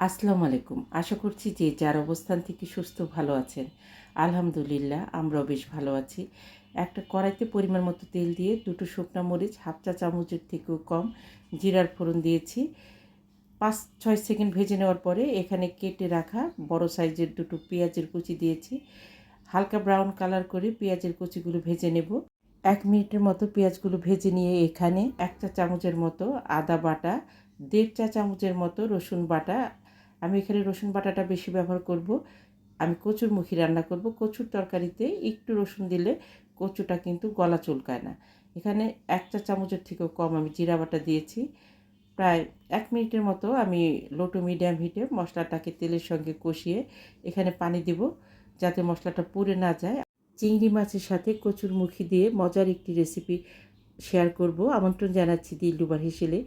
আসসালামু আলাইকুম। আশা করছি যে যার অবস্থান থেকে সুস্থ, ভালো আছেন। আলহামদুলিল্লাহ, আমরাও বেশ ভালো আছি। একটা কড়াইতে পরিমাণ মতো তেল দিয়ে দুটো শুকনো মরিচ, হাফ চা চামচের থেকেও কম জিরার ফোড়ন দিয়েছি। পাঁচ, ছয় সেকেন্ড ভেজে নেওয়ার পরে এখানে কেটে রাখা বড় সাইজের দুটো পেঁয়াজের কুচি দিয়েছি। হালকা ব্রাউন কালার করে পেঁয়াজের কুচিগুলো ভেজে নেব। এক মিনিটের মতো পেঁয়াজগুলো ভেজে নিয়ে এখানে এক চা চামচের মতো আদা বাটা, দেড় চা চামচের মতো রসুন বাটা আমি এখানে রসুন বাটাটা বেশি ব্যবহার করব। আমি কচুর মুখী রান্না করব। কচুর তরকারিতে একটু রসুন দিলে কচুটা কিন্তু গলা চুলকায় না। এখানে এক চা চামচের থেকেও কম আমি জিরা বাটা দিয়েছি। প্রায় এক মিনিটের মতো আমি লো টু মিডিয়াম হিটে মশলাটাকে তেলের সঙ্গে কষিয়ে এখানে পানি দেব যাতে মশলাটা পুড়ে না যায়। চিংড়ি মাছের সাথে কচুর মুখি দিয়ে মজার একটি রেসিপি শেয়ার করব। আমন্ত্রণ জানাচ্ছি দিলডুবার হিসেলে।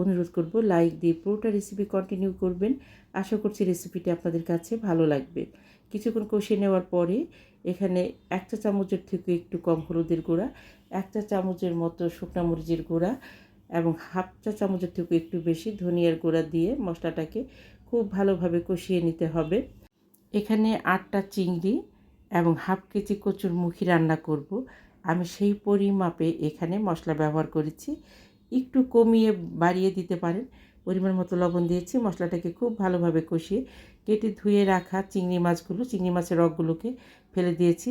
অনুরোধ করব লাইক দিয়ে পুরোটা রেসিপি কন্টিনিউ করবেন। আশা করছি রেসিপিটি আপনাদের কাছে ভালো লাগবে। কিছুক্ষণ কষিয়ে নেওয়ার পরে এখানে একটা চামচের থেকে একটু কম হলুদের গুঁড়া, একটা চামচের মতো শুকনো মরিচের গুঁড়া এবং হাফ চা চামচের থেকে একটু বেশি ধনিয়ার গুঁড়া দিয়ে মশলাটাকে খুব ভালোভাবে কষিয়ে নিতে হবে। এখানে আটটা চিংড়ি এবং হাফ কেজি কচুর মুখি রান্না করব। আমি সেই পরিমাপে এখানে মশলা ব্যবহার করেছি। একটু কমিয়ে বাড়িয়ে দিতে পারেন। পরিমাণ মতো লবণ দিয়েছি, মশলাটাকে খুব ভালোভাবে কষিয়ে কেটে ধুয়ে রাখা চিংড়ি মাছগুলো, চিংড়ি মাছের রগগুলোকে ফেলে দিয়েছি।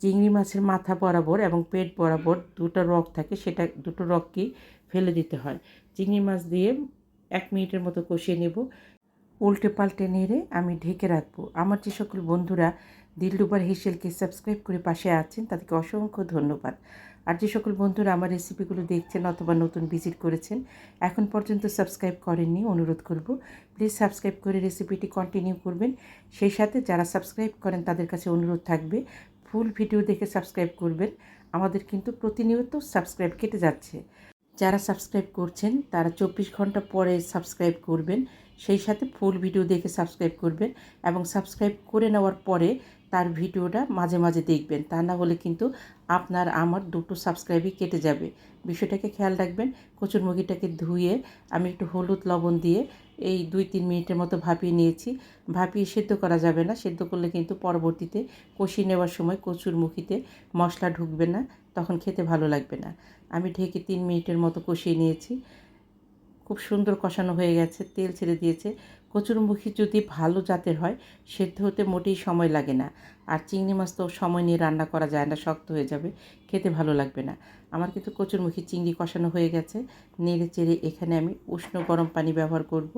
চিংড়ি মাছের মাথা বরাবর এবং পেট বরাবর দুটো রগ থাকে, সেটা দুটো রগকেই ফেলে দিতে হয়। চিংড়ি মাছ দিয়ে এক মিনিটের মতো কষিয়ে নেব। উল্টে পাল্টে নেড়ে আমি ঢেকে রাখব। আমার যে সকল বন্ধুরা দিলডুবার হেসেলকে সাবস্ক্রাইব করে পাশে আছেন, তাদেরকে অসংখ্য ধন্যবাদ। আর যে সকল বন্ধুরা আমার রেসিপিগুলো দেখছেন অথবা নতুন ভিজিট করেছেন, এখন পর্যন্ত সাবস্ক্রাইব করেননি, অনুরোধ করব প্লিজ সাবস্ক্রাইব করে রেসিপিটি কন্টিনিউ করবেন। সেই সাথে যারা সাবস্ক্রাইব করেন, তাদের কাছে অনুরোধ থাকবে ফুল ভিডিও দেখে সাবস্ক্রাইব করবেন। আমাদের কিন্তু প্রতিনিয়ত সাবস্ক্রাইব কেটে যাচ্ছে। যারা সাবস্ক্রাইব করছেন, তারা চব্বিশ ঘণ্টা পরে সাবস্ক্রাইব করবেন, সেই সাথে ফুল ভিডিও দেখে সাবস্ক্রাইব করবেন এবং সাবস্ক্রাইব করে নেওয়ার পরে তার ভিডিওটা মাঝে মাঝে দেখবেন। তা না হলে কিন্তু আপনার আমার দুটো সাবস্ক্রাইবই কেটে যাবে। বিষয়টাকে খেয়াল রাখবেন, কচুর মুরগিটাকে ধুয়ে আমি একটু হলুদ লবণ দিয়ে এই দুই তিন মিনিটের মতো ভাপিয়ে নিয়েছি। ভাপিয়ে সেদ্ধ করা যাবে না, সেদ্ধ করলে কিন্তু পরবর্তীতে কষিয়ে নেওয়ার সময় কচুর মুখিতে মশলা ঢুকবে না, তখন খেতে ভালো লাগবে না। আমি ঢেকে তিন মিনিটের মতো কষিয়ে নিয়েছি। খুব সুন্দর কষানো হয়ে গেছে, তেল ছেড়ে দিয়েছে। কচুরমুখী যদি ভালো জাতের হয়, সেদ্ধ হতে মোটেই সময় লাগে না। আর চিংড়ি মাছ তো সময় নিয়ে রান্না করা যায় না, শক্ত হয়ে যাবে, খেতে ভালো লাগবে না। আমার কিন্তু কচুরমুখী চিংড়ি কষানো হয়ে গেছে। নেড়ে চেড়ে এখানে আমি উষ্ণ গরম পানি ব্যবহার করব।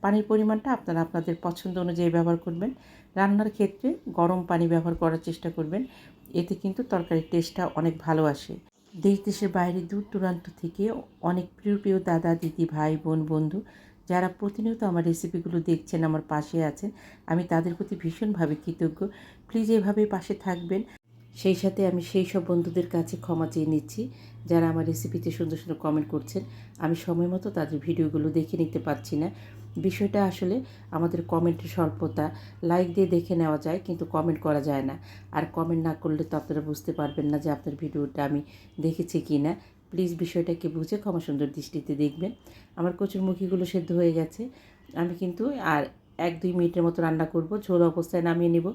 পানির পরিমাণটা আপনারা আপনাদের পছন্দ অনুযায়ী ব্যবহার করবেন। রান্নার ক্ষেত্রে গরম পানি ব্যবহার করার চেষ্টা করবেন। এতে কিন্তু তরকারির টেস্টটা অনেক ভালো আসে। দেশ দেশের বাইরে দূর দূরান্ত থেকে অনেক প্রিয় প্রিয় দাদা, দিদি, ভাই, বোন, বন্ধু যারা প্রতিনিয়ত আমার রেসিপিগুলো দেখছেন, আমার পাশে আছেন, আমি তাদের প্রতি ভীষণভাবে কৃতজ্ঞ। প্লিজ এভাবে পাশে থাকবেন। সেই সাথে আমি সেই সব বন্ধুদের কাছে ক্ষমা চেয়ে নিচ্ছি, যারা আমার রেসিপিতে সুন্দর সুন্দর কমেন্ট করছেন। আমি সময় মতো তাদের ভিডিওগুলো দেখে নিতে পারছি না। বিষয়টা আসলে আমাদের কমেন্টের স্বল্পতা লাইক দিয়ে দেখে নেওয়া যায়, কিন্তু কমেন্ট করা যায় না। আর কমেন্ট না করলে তো আপনারা বুঝতে পারবেন না যে আপনার ভিডিওটা আমি দেখেছি কি না প্লিজ বিষয়টাকে বুঝে ক্ষমা সুন্দর দৃষ্টিতে দেখবেন। আমার কচুর মুখিগুলো সেদ্ধ হয়ে গেছে। আমি কিন্তু আর এক দুই মিনিটের মতো রান্না করব। ঝোল অবস্থায় নামিয়ে নেব।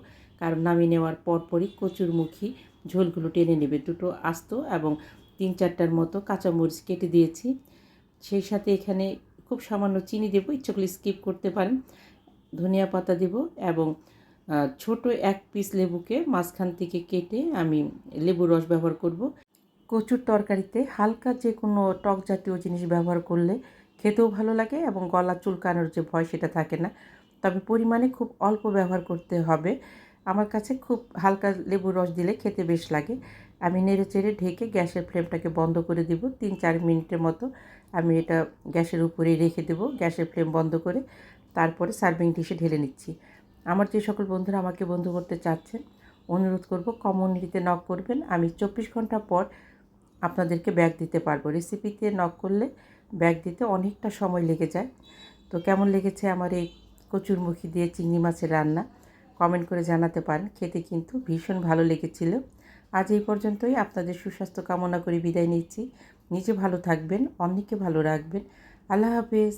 কারণ নামিয়ে নেওয়ার পরপরই কচুর মুখি ঝোলগুলো টেনে নেবে। দুটো আস্ত এবং তিন চারটার মতো কাঁচামরিচ কেটে দিয়েছি। সেই সাথে এখানে খুব সামান্য চিনি দেবো। ইচ্ছে করলে স্কিপ করতে পারেন। ধনিয়া পাতা দেব এবং ছোট এক পিস লেবুকে মাঝখান থেকে কেটে আমি লেবুর রস ব্যবহার করব। কচুর তরকারিতে হালকা যে কোনো টক জাতীয় জিনিস ব্যবহার করলে খেতেও ভালো লাগে এবং গলা চুলকানোর যে ভয় সেটা থাকে না। তবে পরিমাণে খুব অল্প ব্যবহার করতে হবে। আমার কাছে খুব হালকা লেবুর রস দিলে খেতে বেশ লাগে। আমি নেড়ে চেড়ে ঢেকে গ্যাসের ফ্লেমটাকে বন্ধ করে দিব। তিন চার মিনিটের মতো আমি এটা গ্যাসের উপরেই রেখে দেব। গ্যাসের ফ্লেম বন্ধ করে তারপরে সার্ভিং ডিশে ঢেলে নিচ্ছি। আমার যে সকল বন্ধুরা আমাকে বন্ধু করতে চাচ্ছেন, অনুরোধ করব কমিউনিটিতে নক করবেন। আমি চব্বিশ ঘণ্টা পর আপনাদেরকে ব্যাগ দিতে পারব। রেসিপিতে নক করলে ব্যাগ দিতে অনেকটা সময় লেগে যায়। তো কেমন লেগেছে আমার এই কচুরমুখী দিয়ে চিংড়ি মাছের রান্না? কমেন্ট করে জানাতে পারেন। খেতে কিন্তু ভীষণ ভালো লেগেছিল। আজ এই পর্যন্তই। আপনাদের সুস্বাস্থ্য কামনা করে বিদায় নিচ্ছি। নিজে ভালো থাকবেন, অন্যকে ভালো রাখবেন। আল্লাহ হাফেজ।